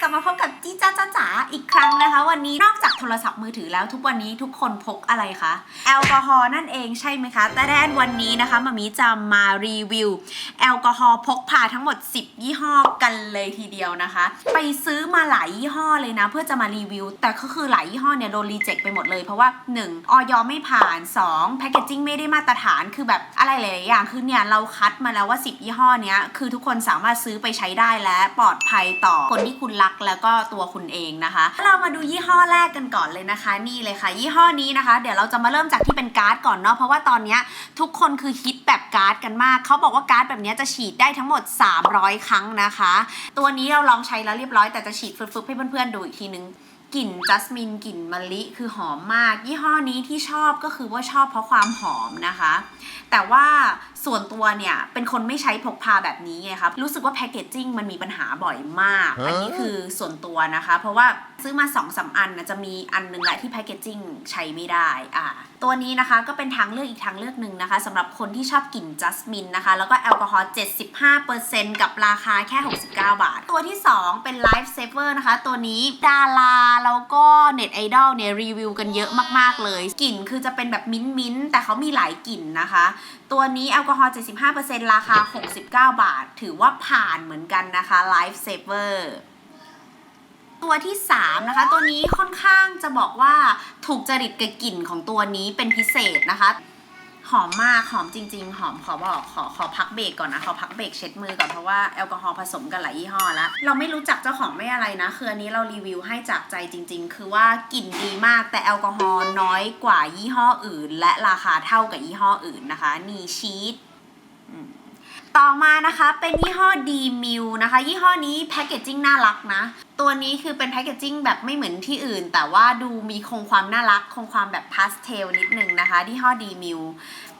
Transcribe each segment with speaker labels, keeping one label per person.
Speaker 1: กลับมาพบกับจี้จ้าจ้าจ๋าอีกครั้งนะคะ วันนี้นอกจากโทรศัพท์มือถือแล้วทุกวันนี้ทุกคนพกอะไรคะแอลกอฮอล์นั่นเองใช่ไหมคะ แต่แดนวันนี้นะคะมามีจะมารีวิว แอลกอฮอล์พกพาทั้งหมด 10 ยี่ห้อกันเลยทีเดียวนะคะ ไปซื้อมาหลายยี่ห้อเลยนะ เพื่อจะมารีวิว แต่ก็คือหลายยี่ห้อเนี่ยโดนรีเจ็คไปหมดเลยเพราะว่า 1. ออยไม่ผ่าน 2. แพคเกจจิ้งไม่ได้มาตรฐานคือแบบอะไรหลายอย่างคือเนี่ยเราคัดมาแล้วว่า 10 ยี่ห้อเนี้ยคือทุกคนสามารถซื้อไปใช้ได้และปลอดภัยต่อคนที่คุณรักแล้วก็ตัวคุณเองนะคะ เรามาดูยี่ห้อแรกกันก่อนเลยนะคะ นี่เลยค่ะ ยี่ห้อนี้นะคะ เดี๋ยวเราจะมาเริ่มจากที่เป็นการ์ดก่อนเนาะเพราะว่าตอนนี้ทุกคนคือฮิตแบบการ์ดกันมากเขาบอกว่าการ์ดแบบนี้จะฉีดได้ทั้งหมด 300 ครั้งนะคะ ตัวนี้เราลองใช้แล้วเรียบร้อยแต่จะฉีดฟึบๆให้เพื่อนๆดูอีกทีนึง กลิ่นจัสมินกลิ่นมะลิคือหอมมาก ยี่ห้อนี้ที่ชอบก็คือว่าชอบเพราะความหอมนะคะ แต่ว่าส่วนตัวเนี่ย เป็นคนไม่ใช้พกพาแบบนี้ไงครับรู้สึกว่าแพคเกจจิ้งมันมีปัญหาบ่อยมาก
Speaker 2: ฮะ
Speaker 1: อันนี้คือส่วนตัวนะคะ เพราะว่าซื้อมา2อสาอันนะจะมีอันหนึงแหละที่แพคเกจจิ้งใช้ไม่ได้อ่าตัวนี้นะคะก็เป็นทางเลือกอีกทางเลือกหนึ่งนะคะสำหรับคนที่ชอบกลิ่นจัสมินนะคะแล้วก็แอลกอฮอล์75%กับราคาแค่ 69 บาท ตัวที่ 2 เป็น Life Saver นะคะ ตัวนี้ดาราแล้วก็เน็ตไอดอลเนี่ยรีวิวกันเยอะมากๆเลย กลิ่นคือจะเป็นแบบมิ้นท์มิ้นแต่เขามีหลายกลิ่นนะคะ ตัวนี้แอลกอฮอล์75%ราคา 69 บาท ถือว่าผ่านเหมือนกันนะคะ Life Saver ตัวที่ 3 นะคะ ตัวนี้ค่อนข้างจะบอกว่าถูกจริตกับกลิ่นของตัวนี้เป็นพิเศษนะคะ หอมมากหอมจริง ๆ หอมขอบอกขอขอพักเบรกก่อนนะขอพักเบรกเช็ดมือก่อนเพราะว่าแอลกอฮอล์ผสมกันหลายยี่ห้อแล้วเราไม่รู้จักเจ้าของไม่อะไรนะคืออันนี้เรารีวิวให้จากใจจริง ๆ คือว่ากลิ่นดีมากแต่แอลกอฮอล์น้อยกว่ายี่ห้ออื่น และราคาเท่ากับยี่ห้ออื่นนะคะนีชีส ต่อมานะคะเป็นยี่ห้อดีมิวนะคะ ยี่ห้อนี้แพคเกจจิ้งน่ารักนะ ตัวนี้คือเป็นแพคเกจจิ้งแบบไม่เหมือนที่อื่น แต่ว่าดูมีคงความน่ารัก คงความแบบพาสเทลนิดนึงนะคะยี่ห้อดีมิว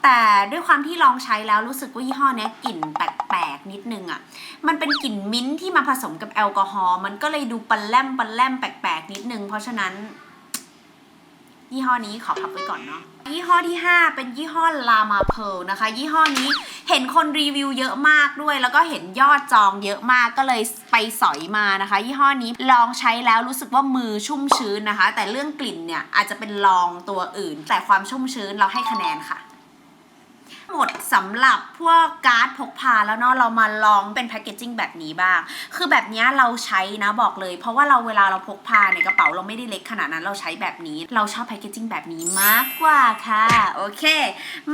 Speaker 1: แต่ด้วยความที่ลองใช้แล้วรู้สึกว่ายี่ห้อนี้กลิ่นแปลกๆนิดนึงอะ่ะ มันเป็นกลิ่นมิ้นท์ที่มาผสมกับแอลกอฮอล์มันก็เลยดูปันแลมปันแลมแปลกๆนิดนึง เพราะฉะนั้น ยี่ห้อนี้ขอพับไว้ก่อนเนาะยี่ห้อที่ 5 เป็นยี่ห้อลามาเพลนะคะ ยี่ห้อนี้เห็นคนรีวิวเยอะมากด้วย แล้วก็เห็นยอดจองเยอะมากก็เลยไปสอยมานะคะ ยี่ห้อนี้ลองใช้แล้วรู้สึกว่ามือชุ่มชื้นนะคะ แต่เรื่องกลิ่นเนี่ยอาจจะเป็นลองตัวอื่น แต่ความชุ่มชื้นเราให้คะแนนค่ะ หมดสำหรับพวกการ์ดพกพาแล้วเนาะเรามาลองเป็นแพคเกจจิ้งแบบนี้บ้าง คือแบบนี้เราใช้นะบอกเลย เพราะว่าเราเวลาเราพกพาเนี่ยกระเป๋าเราไม่ได้เล็กขนาดนั้นเราใช้แบบนี้ เราชอบแพคเกจจิ้งแบบนี้มากกว่าค่ะ โอเค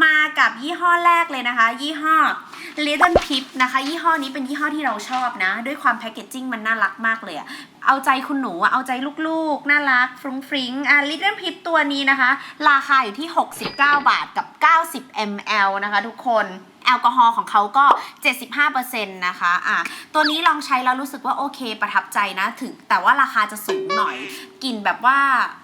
Speaker 1: มากับยี่ห้อแรกเลยนะคะ ยี่ห้อ Little Pip นะคะ ยี่ห้อนี้เป็นยี่ห้อที่เราชอบนะ ด้วยความแพคเกจจิ้งมันน่ารักมากเลยอะเอาใจคุณหนูเอาใจลูกๆ น่ารักฟรุ้งฟริ้งอะ Little Pip ตัวนี้นะคะ ราคาอยู่ที่ 69 บาทกับ 9 ml นะคะทุกคนแอลกอฮอล์ของเขาก็ 75%นะคะอะตัวนี้ลองใช้แล้วรู้สึกว่าโอเคประทับใจนะถึง แต่ว่าราคาจะสูงหน่อยกลิ่นแบบว่า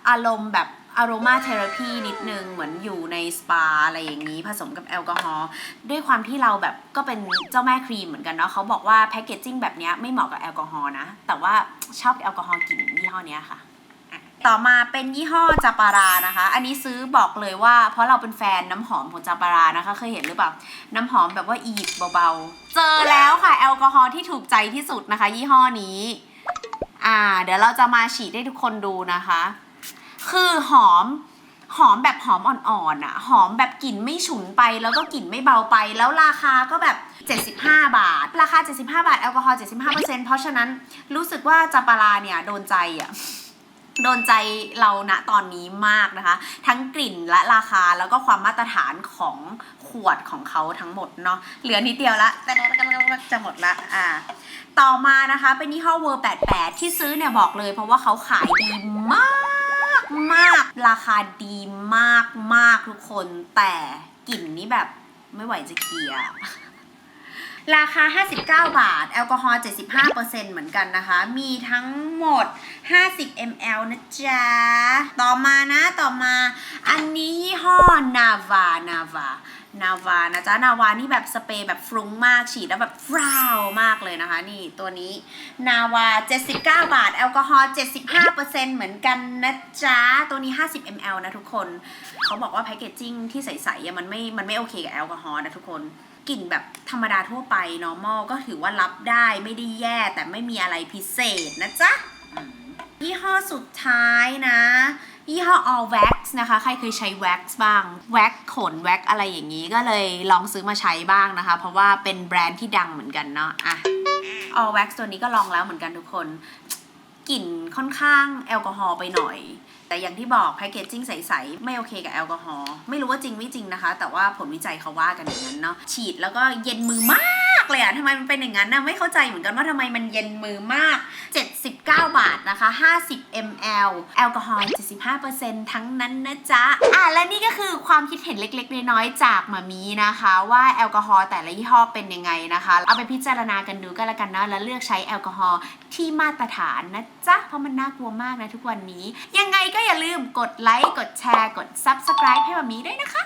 Speaker 1: อารมณ์แบบอารมาเทอราพีนิดนึงเหมือนอยู่ในสปาอะไรอย่างนี้ผสมกับแอลกอฮอล์ด้วยความที่เราแบบก็เป็นเจ้าแม่ครีมเหมือนกันเนาะเขาบอกว่าแพคเกจจิ้งแบบนี้ไม่เหมาะกับแอลกอฮอล์นะ แต่ว่าชอบแอลกอฮอล์กลิ่นยี่ห้อนี้ค่ะ ต่อมาเป็นยี่ห้อจาปารานะคะ อันนี้ซื้อบอกเลยว่า เพราะเราเป็นแฟนน้ำหอมของจาปารานะคะ เคยเห็นหรือเปล่า น้ำหอมแบบว่าอียิปต์เบาๆ เจอแล้วค่ะ แอลกอฮอล์ที่ถูกใจที่สุดนะคะ ยี่ห้อนี้ อ่า เดี๋ยวเราจะมาฉีดให้ทุกคนดูนะคะ คือหอมหอมแบบหอมอ่อนๆอะหอมแบบกลิ่นไม่ฉุนไปแล้วก็กลิ่นไม่เบาไป แล้วราคาก็แบบ 75 บาท ราคา 75 บาท แอลกอฮอล์75%เพราะฉะนั้นรู้สึกว่าจาปาราเนี่ยโดนใจอะ โดนใจเราณตอนนี้มากนะคะ ทั้งกลิ่นและราคาแล้วก็ความมาตรฐานของขวดของเขาทั้งหมดเนาะเหลือนิดเดียวละแต่จะหมดละอ่าต่อมานะคะเป็นยี่ห้อเวอร์88 ที่ซื้อเนี่ยบอกเลยเพราะว่าเขาขายดีมากมากราคาดีมากมากทุกคนแต่กลิ่นนี้แบบไม่ไหวจะเคลียร์ ราคา 59 บาท แอลกอฮอล์ 75%เหมือนกันนะคะ มีทั้งหมด 50 ml นะจ๊ะ ต่อมานะ ต่อมา อันนี้ยี่ห้อนาวานาวานาวานะจ๊ะ นาวานี่แบบสเปรย์แบบฟรุ้งมากฉีดแล้วแบบฟราวมากเลยนะคะ นี่ตัวนี้ นาวา 79 บาท แอลกอฮอล์ 75%เหมือนกันนะจ๊ะ ตัวนี้ 50 ml นะทุกคน เขาบอกว่าแพคเกจจิ้งที่ใสๆมันไม่ มันไม่โอเคกับแอลกอฮอล์นะทุกคน กลิ่นแบบธรรมดาทั่วไป normal ก็ถือว่ารับได้ไม่ได้แย่แต่ไม่มีอะไรพิเศษนะจ๊ะยี่ห้อสุดท้ายนะยี่ห้อ All Wax นะคะ ใครเคยใช้ wax บ้าง wax ขน wax อะไรอย่างนี้ก็เลยลองซื้อมาใช้บ้างนะคะ เพราะว่าเป็นแบรนด์ที่ดังเหมือนกันเนาะอะ All Wax ตัวนี้ก็ลองแล้วเหมือนกันทุกคน กลิ่นค่อนข้างแอลกอฮอล์ไปหน่อย แต่อย่างที่บอกแพคเกจจิ้งใสๆ ไม่โอเคกับแอลกอฮอล์ไม่รู้ว่าจริงไม่จริงนะคะ แต่ว่าผลวิจัยเขาว่ากันอย่างนั้นเนาะฉีดแล้วก็เย็นมือมาก เลยอะทำไมมันเป็นอย่างนั้นนะไม่เข้าใจเหมือนกันว่าทำไมมันเย็นมือมาก 79 บาทนะคะ 50 ml แอลกอฮอล์75%ทั้งนั้นนะจ๊ะ อะและนี่ก็คือความคิดเห็นเล็กๆ น้อยๆ จากหมามีนะคะ ว่าแอลกอฮอล์แต่ละยี่ห้อเป็นยังไงนะคะ เอาไปพิจารณากันดูก็แล้วกันนะแล้วเลือกใช้แอลกอฮอล์ที่มาตรฐานนะจ๊ะ เพราะมันน่ากลัวมากนะทุกวันนี้ ยังไงก็อย่าลืมกดไลค์กดแชร์กด Subscribe ให้หมามีด้วยนะคะ